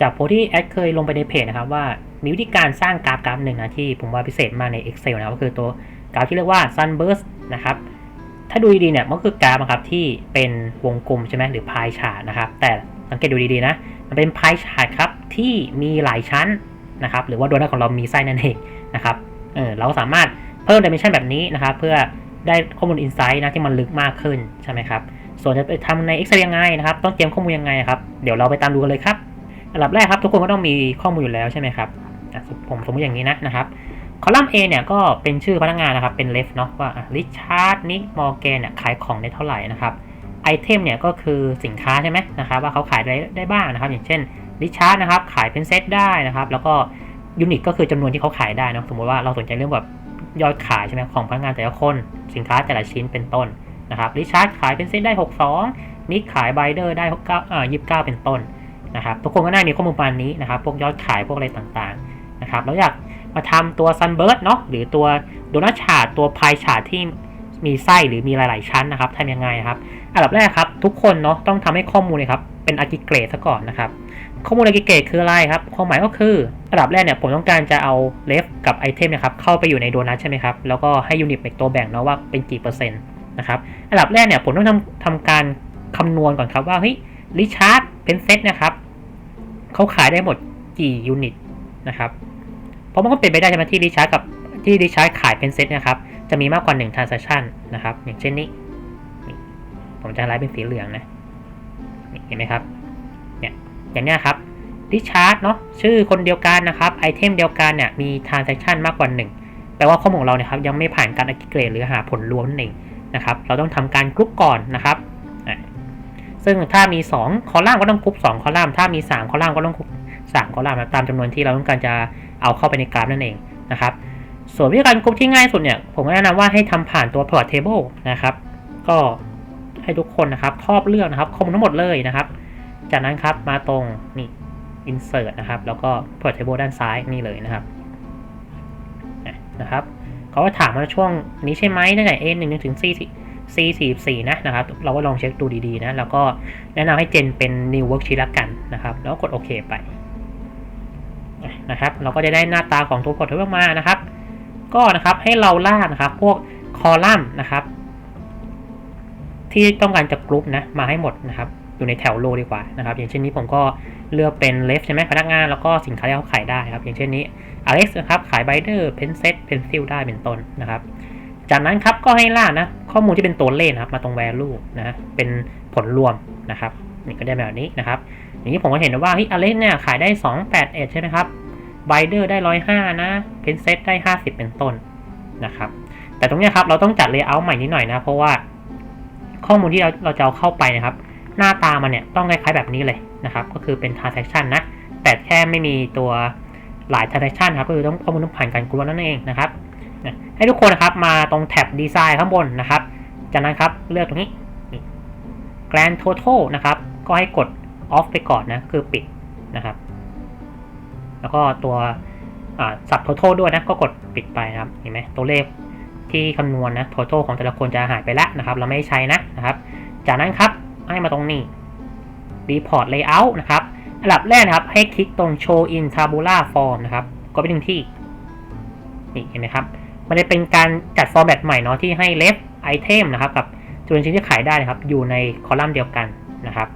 จากโพสที่แอดเคยลงไปในเพจนะครับว่ามีวิธีการสร้างกราฟกราฟหนึ่งนะที่ผมว่าพิเศษมากใน Excel นะครับก็คือตัวกราฟที่เรียกว่า sunburst นะครับถ้าดูดีๆเนี่ยมันคือกราฟนะครับที่เป็นวงกลมใช่ไหมหรือพายชาร์ตนะครับแต่สังเกตดูดีๆนะมันเป็นพายชาร์ตครับที่มีหลายชั้นนะครับหรือว่าโดนัทของเรามีไส้นั่นเองนะครับเออเราสามารถเพิ่มดิเมนชันแบบนี้นะครับเพื่อได้ข้อมูลอินไซต์นะที่มันลึกมากขึ้นใช่ไหมครับส่วนจะไปทำใน Excel ยังไงนะครับ ต้องเตรียมข้อมูลยังไงครับ เดี๋ยวเราไปตามดูกันเลยครับ อันดับแรกครับทุกคนก็ต้องมีข้อมูลอยู่แล้วใช่ไหมครับผมสมมติอย่างนี้นะนะครับคอลัมน์ A เนี่ยก็เป็นชื่อพนักงานนะครับ เป็นเลฟเนาะว่าริชาร์ดนิกมอร์แกนเนี่ยขายของได้เท่าไหร่นะครับไอเทมเนี่ยก็คือสินค้าใช่ไหมนะครับว่าเขาขายได้ได้บ้างนะครับ อย่างเช่นริชาร์ดนะครับขายเป็นเซตได้นะครับ แล้วก็ยูนิตก็คือจำนวนที่เขาขายได้นะสมมติว่าเราสนใจเรื่องแบบยอดขายใช่ไหมของพนักงานแต่ละคนสินค้าแต่ละชิ้นเป็นต้นนะครับริชาร์ดขายเป็นเซตได้ 62นิกขายไบเดอร์ได้9อ่า29 เป็นต้น นะครับทุกคนก็น่ามีข้อมูลประมาณนี้นะครับพวกยอดขายพวกอะไรต่างๆนะครับแล้วอยากมาทำตัว Sunbird เนาะหรือตัวโดนัทชาร์ตัวพายชาร์ที่มีไส้หรือมีหลาย ๆ ชั้นนะครับทำยังไงครับอันดับแรกครับ ทุกคนเนาะต้องทำให้ข้อมูลเลยครับเป็นอากิเกรดซะก่อนนะครับ ข้อมูลอากิเกรดคืออะไรครับความหมายก็คืออันดับแรกเนี่ยผมต้องการจะเอาเลฟกับไอเทมนะครับเข้าไปอยู่ในโดนัทใช่ไหมครับแล้วก็ให้ยูนิตเป็นตัวแบ่งเนาะว่าเป็นกี่เปอร์เซ็นต์นะครับอันดับแรกเนี่ยผมต้องทำทำการคำนวณก่อนครับว่าเฮ้ยริชาร์ดเป็นเซตนะครับ เขาขายได้หมดกี่ยูนิตนะครับ เพราะมันก็เป็นไปได้ใช่ไหมที่ริชาร์ดกับที่ริชาร์ดขายเป็นเซตนะครับ จะมีมากกว่า1 transaction นะครับ อย่างเช่นนี้ ผมจะไลท์เป็นสีเหลืองนะเห็นไหมครับ เนี่ย อย่างนี้ครับริชาร์ดเนาะชื่อคนเดียวกันนะครับไอเทมเดียวกันเนี่ยมี transaction มากกว่า 1 แปลว่าข้อมูลเราเนี่ยครับยังไม่ผ่านการ aggregate หรือหาผลรวมนั่นเองนะครับ เราต้องทำการกรุ๊ปก่อนนะครับ ซึ่งถ้ามี 2 คอลัมน์ก็ต้องกรุ๊ป2คอลัมน์ถ้ามี 3 คอลัมน์ก็ต้องกรุ๊ป3คอลัมน์ตามจำนวนที่เราต้องการจะเอาเข้าไปในกราฟนั่นเองนะครับส่วนวิธีการกรุ๊ปที่ง่ายสุดเนี่ยผมแนะนำว่าให้ทำผ่านตัว pivot table นะครับ ก็ให้ทุกคนนะครับครอบเลือกนะครับข้อมูลทั้งหมดเลยนะครับ จากนั้นครับมาตรงนี่ insert นะครับ แล้วก็ pivot table ด้านซ้ายนี่เลยนะครับนะครับเขาก็ถามว่าช่วงนี้ใช่ไหมตั้งแต่ A 1ถึง C C 44 นะนะครับ เราก็ลองเช็คดูดีๆนะ แล้วก็แนะนำให้เจนเป็น new worksheet ละกันนะครับ แล้วกดโอเคไปนะครับ เราก็จะได้หน้าตาของตัวกดที่ออกมานะครับ ก็นะครับให้เราลากนะครับ พวกคอลัมน์นะครับ ที่ต้องการจะกรุ๊ปนะมาให้หมดนะครับ อยู่ในแถวโลดีกว่านะครับ อย่างเช่นนี้ผมก็เลือกเป็นเลฟใช่ไหมพนักงานแล้วก็สินค้าที่เขาขายได้ครับ อย่างเช่นนี้ Alex นะครับขายไบเดอร์เพนเซตเพนซิลได้เป็นต้นนะครับ จากนั้นครับก็ให้ล่านะ ข้อมูลที่เป็นตัวเลขนะครับ มาตรง value นะเป็นผลรวมนะครับนี่ก็ได้แบบนี้นะครับ อย่างนี้ผมก็เห็นว่าเฮ้ยอเล็กเนี่ยขายได้ 281 ใช่ไหมครับไบเดอร์ได้ 105 นะเพนเซตได้ 50 เป็นต้นนะครับ แต่ตรงเนี้ยครับเราต้องจัดเลเยอร์ใหม่นิดหน่อยนะ เพราะว่าข้อมูลที่เราเราจะเอาเข้าไปนะครับ หน้าตามันเนี่ยต้องคล้ายๆแบบนี้เลยนะครับ ก็คือเป็น transaction นะ แต่แค่ไม่มีตัวหลาย transaction ครับก็คือต้องข้อมูลต้องผ่านการกรวนั่นเองนะครับ ให้ทุกคนนะครับมาตรงแท็บดีไซน์ข้างบนนะครับ จากนั้นครับเลือกตรงนี้ grand total นะครับ ก็ให้กด off ไปก่อนนะ คือปิดนะครับ แล้วก็ตัวสับ total ด้วยนะ ก็กดปิดไปนะครับ เห็นไหมตัวเลขที่คำนวณนะ total ของแต่ละคนจะหายไปแล้วนะครับ เราไม่ใช้นะนะครับ จากนั้นครับให้มาตรงนี้ report layout นะครับอันดับแรกนะครับ ให้คลิกตรง show in tabula form นะครับ ก็ไปหนึ่งที่ นี่เห็นไหมครับ มันจะเป็นการจัดฟอร์แมตใหม่เนาะที่ให้ left item นะครับกับจำนวนชิ้นที่ขายได้นะครับอยู่ในคอลัมน์เดียวกันนะครับ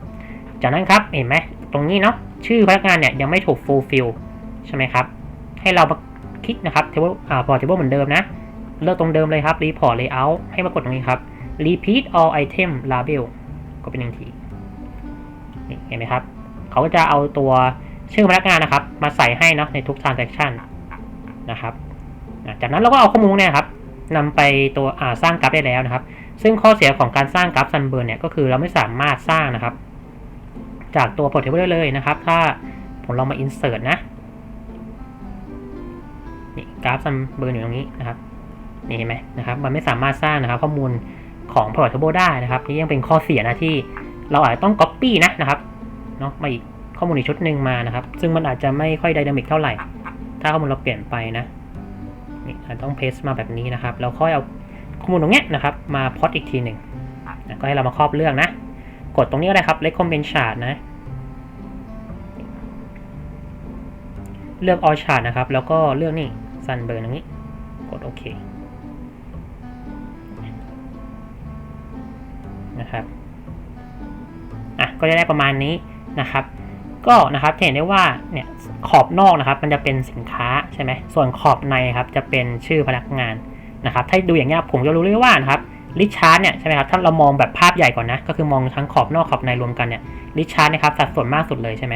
จากนั้นครับเห็นไหมตรงนี้เนาะชื่อพนักงานเนี่ยยังไม่ถูก fulfill ใช่ไหมครับ ให้เรามาคลิกนะครับ table อ่า port table เหมือนเดิมนะ เลือกตรงเดิมเลยครับ report layout ให้มากดตรงนี้ครับ repeat all item label ก็เป็นหนึ่งทีนี่เห็นไหมครับ เขาก็จะเอาตัวชื่อพนักงานนะครับ มาใส่ให้เนาะในทุก transaction นะครับ จากนั้นเราก็เอาข้อมูลเนี่ยครับนำไปตัวสร้างกราฟได้แล้วนะครับ ซึ่งข้อเสียของการสร้างกราฟ Sunburn เนี่ยก็คือเราไม่สามารถสร้างนะครับ จากตัว portable ได้เลยนะครับ ถ้าผมลองมา insert นะนี่กราฟ Sunburn อยู่ตรงนี้นะครับนี่เห็นไหมนะครับ มันไม่สามารถสร้างนะครับ ข้อมูลของ portable ได้นะครับ นี่ยังเป็นข้อเสียนะที่เราอาจจะต้อง copy นะนะครับเนาะมาอีกข้อมูลอีกชุดหนึ่งมานะครับ ซึ่งมันอาจจะไม่ค่อยไดนามิกเท่าไหร่ ถ้าข้อมูลเราเปลี่ยนไปนะ นี่ต้องเพสมาแบบนี้นะครับแล้วค่อยเอาข้อมูลตรงเนี้ยนะครับมาพอตอีกทีหนึ่งนะก็ให้เรามาครอบเรื่องนะ กดตรงนี้ก็ได้ครับ recommend chart นะ เลือก all chart นะครับ แล้วก็เลือกนี่ sunburn ตรงนี้ กดโอเคนะครับ อะ ก็จะได้ประมาณนี้นะครับ ก็นะครับเห็นได้ว่าเนี่ยขอบนอกนะครับ มันจะเป็นสินค้าใช่ไหมส่วนขอบในครับจะเป็นชื่อพนักงานนะครับ ถ้าดูอย่างเงี้ยผมจะรู้เลยว่านะครับลิชาร์ดเนี่ยใช่ไหมครับถ้าเรามองแบบภาพใหญ่ก่อนนะ ก็คือมองทั้งขอบนอกขอบในรวมกันเนี่ยลิชาร์ดนะครับสัดส่วนมากสุดเลยใช่ไหม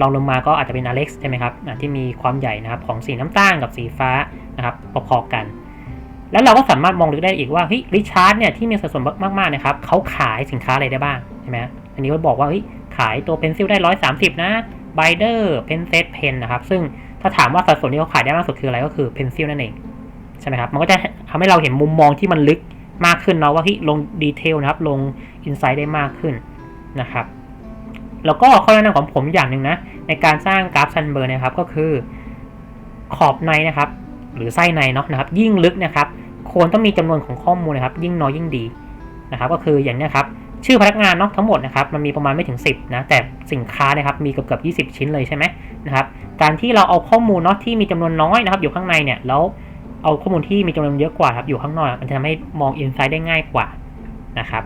ลองลงมาก็อาจจะเป็นอเล็กซ์ใช่ไหมครับที่มีความใหญ่นะครับของสีน้ำตาลกับสีฟ้านะครับพอๆกัน แล้วเราก็สามารถมองลึกได้อีกว่าเฮ้ยริชาร์ดเนี่ยที่มีสัดส่วนมากๆนะครับเขาขายสินค้าอะไรได้บ้างใช่ไหม อันนี้ก็บอกว่าขายตัวเพนซิลได้ร้อยสามสิบนะไบเดอร์เพนเซตเพนนะครับ ซึ่งถ้าถามว่าสัดส่วนที่เขาขายได้มากสุดคืออะไรก็คือเพนซิลนั่นเองใช่ไหมครับ มันก็จะทำให้เราเห็นมุมมองที่มันลึกมากขึ้นเนาะว่าเฮ้ยลงดีเทลนะครับ ลงอินไซต์ได้มากขึ้นนะครับ แล้วก็ข้อแนะนำของผมอย่างหนึ่งนะ ในการสร้างกราฟซันเบอร์นะครับก็คือขอบในนะครับ หรือไส้ในเนาะนะครับ ยิ่งลึกนะครับควรต้องมีจำนวนของข้อมูลนะครับ ยิ่งน้อยยิ่งดีนะครับ ก็คืออย่างนี้ครับ ชื่อพนักงานเนาะทั้งหมดนะครับมันมีประมาณไม่ถึง 10นะแต่สินค้านะครับมีเกือบเกือบ20 ชิ้นเลยใช่ไหมนะครับการที่เราเอาข้อมูลเนาะที่มีจำนวนน้อยนะครับอยู่ข้างในเนี่ยแล้วเอาข้อมูลที่มีจำนวนเยอะกว่าครับอยู่ข้างนอกมันจะทำให้มองอินไซด์ได้ง่ายกว่านะครับ